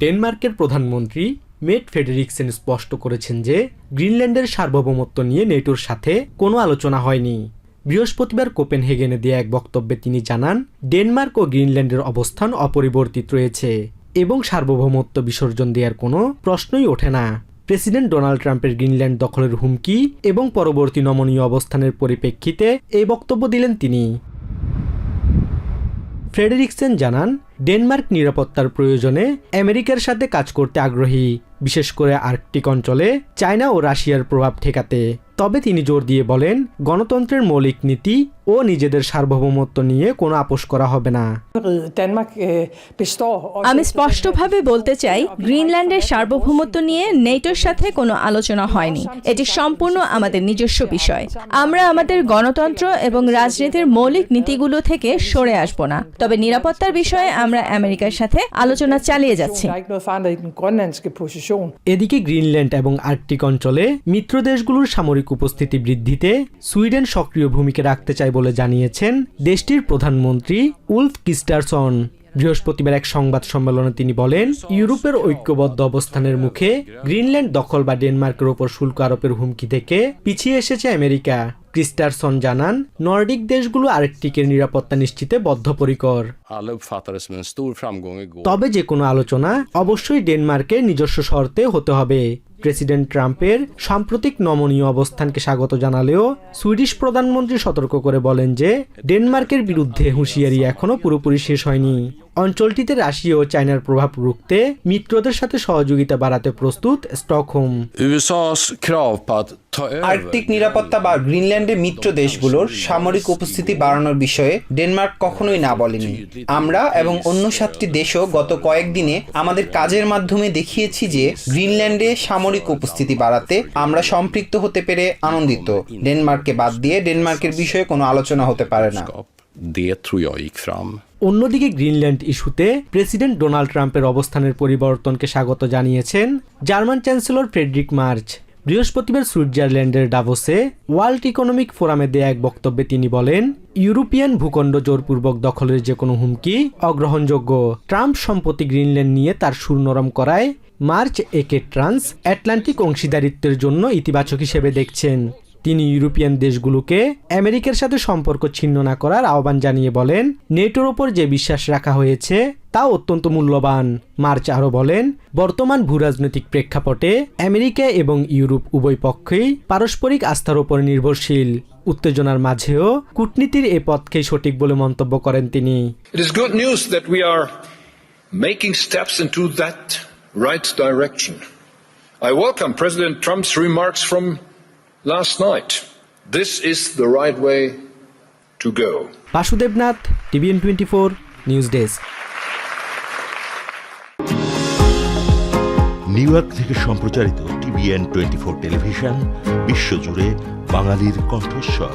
ডেনমার্কের প্রধানমন্ত্রী মেট ফেডেরিকসেন স্পষ্ট করেছেন যে গ্রিনল্যান্ডের সার্বভৌমত্ব নিয়ে নেটোর সাথে কোনো আলোচনা হয়নি। বৃহস্পতিবার কোপেনহেগেনে দিয়ে এক বক্তব্যে তিনি জানান, ডেনমার্ক ও গ্রিনল্যান্ডের অবস্থান অপরিবর্তিত রয়েছে এবং সার্বভৌমত্ব বিসর্জন দেওয়ার কোনো প্রশ্নই ওঠে না। প্রেসিডেন্ট ডোনাল্ড ট্রাম্পের গ্রিনল্যান্ড দখলের হুমকি এবং পরবর্তী নমনীয় অবস্থানের পরিপ্রেক্ষিতে এই বক্তব্য দিলেন তিনি। ফ্রেডেরিকসেন জানান ডেনমার্ক নিরাপত্তার প্রয়োজনে আমেরিকার সাথে কাজ করতে আগ্রহী, বিশেষ করে আর্কটিক অঞ্চলে চায়না ও রাশিয়ার প্রভাব ঠেকাতে। তবে তিনি জোর দিয়ে বলেন গণতন্ত্রের মৌলিক নীতি ও নিজেদের সার্বভৌমত্ব নিয়ে কোনো আপোষ করা হবে না। আমি স্পষ্টভাবে বলতে চাই গ্রিনল্যান্ডের সার্বভৌমত্ব নিয়ে নেটোর সাথে কোনো আলোচনা হয়নি। এটি সম্পূর্ণ আমাদের নিজস্ব বিষয়। আমরা আমাদের গণতন্ত্র এবং রাজনীতির মৌলিক নীতিগুলো থেকে সরে আসব না। তবে নিরাপত্তার বিষয়ে আমরা আমেরিকার সাথে আলোচনা চালিয়ে যাচ্ছি. এদিকে গ্রিনল্যান্ড এবং আর্কটিক অঞ্চলে মিত্র দেশগুলোর সামরিক উপস্থিতি বৃদ্ধিতে সুইডেন সক্রিয় ভূমিকা রাখতে চায় বলে জানিয়েছেন দেশটির প্রধানমন্ত্রী উলফ কিস্টারসন। বৃহস্পতিবার এক সংবাদ সম্মেলনে তিনি বলেন ইউরোপের ঐক্যবদ্ধ অবস্থানের মুখে গ্রিনল্যান্ড দখল বা ডেনমার্কের ওপর শুল্ক আরোপের হুমকি থেকে পিছিয়ে এসেছে আমেরিকা। ক্রিস্টারসন জানান নর্ডিক দেশগুলো আর্কটিকের নিরাপত্তা নিশ্চিতে বদ্ধপরিকর. তবে যে কোনো আলোচনা অবশ্যই ডেনমার্কের নিজস্ব শর্তে হতে হবে। প্রেসিডেন্ট ট্রাম্পের সাম্প্রতিক নমনীয় অবস্থানকে স্বাগত জানালেও সুইডিশ প্রধানমন্ত্রী সতর্ক করে বলেন যে ডেনমার্কের বিরুদ্ধে হুঁশিয়ারি এখনও পুরোপুরি শেষ হয়নি। অঞ্চলটিতে রাশিয়া ও চায়নার প্রভাব রুখতে মিত্রদের সাথে সহযোগিতা বাড়াতে প্রস্তুত স্টকহোম। আর্কটিক নিরাপত্তা বা গ্রিনল্যান্ডের মিত্র দেশগুলোর সামরিক উপস্থিতি বাড়ানোর বিষয়ে ডেনমার্ক কখনোই না বলেনি। আমরা এবং অন্য সাতটি দেশও গত কয়েকদিনে আমাদের কাজের মাধ্যমে দেখিয়েছি যে গ্রিনল্যান্ডে সামরিক উপস্থিতি বাড়াতে আমরা সম্পৃক্ত হতে পেরে আনন্দিত। ডেনমার্ককে বাদ দিয়ে ডেনমার্কের বিষয়ে কোনো আলোচনা হতে পারে না। অন্যদিকে গ্রিনল্যান্ড ইস্যুতে প্রেসিডেন্ট ডোনাল্ড ট্রাম্পের অবস্থানের পরিবর্তনকে স্বাগত জানিয়েছেন জার্মান চ্যান্সেলর ফ্রেডরিক মার্চ। বৃহস্পতিবার সুইজারল্যান্ডের ডাভোসে ওয়ার্ল্ড ইকোনমিক ফোরামে দেয়া এক বক্তব্যে তিনি বলেন, ইউরোপিয়ান ভূখণ্ড জোরপূর্বক দখলের যে কোনো হুমকি অগ্রহণযোগ্য। ট্রাম্প সম্প্রতি গ্রিনল্যান্ড নিয়ে তার সুর নরম করায় মার্চ একে ট্রান্স অ্যাটলান্টিক অংশীদারিত্বের জন্য ইতিবাচক হিসেবে দেখছেন। তিনি ইউরোপিয়ান দেশগুলোকে আমেরিকার সাথে সম্পর্ক ছিন্ন না করার আহ্বান জানিয়ে বলেন, নেটোর ওপর যে বিশ্বাস রাখা হয়েছে তা অত্যন্ত মূল্যবান। মার্চ আরও বলেন, বর্তমান ভূরাজনৈতিক প্রেক্ষাপটে আমেরিকা এবং ইউরোপ উভয় পক্ষই পারস্পরিক আস্থার ওপর নির্ভরশীল। উত্তেজনার মাঝেও কূটনীতির এ পথকেই সঠিক বলে মন্তব্য করেন তিনি. I welcome President Trump's remarks from last night. This is the right way to go. TVN twenty four news desk New York থেকে সম্প্রচারিত টিভিএন টোয়েন্টি ফোর টেলিভিশন বিশ্বজুড়ে বাঙালির কণ্ঠস্বর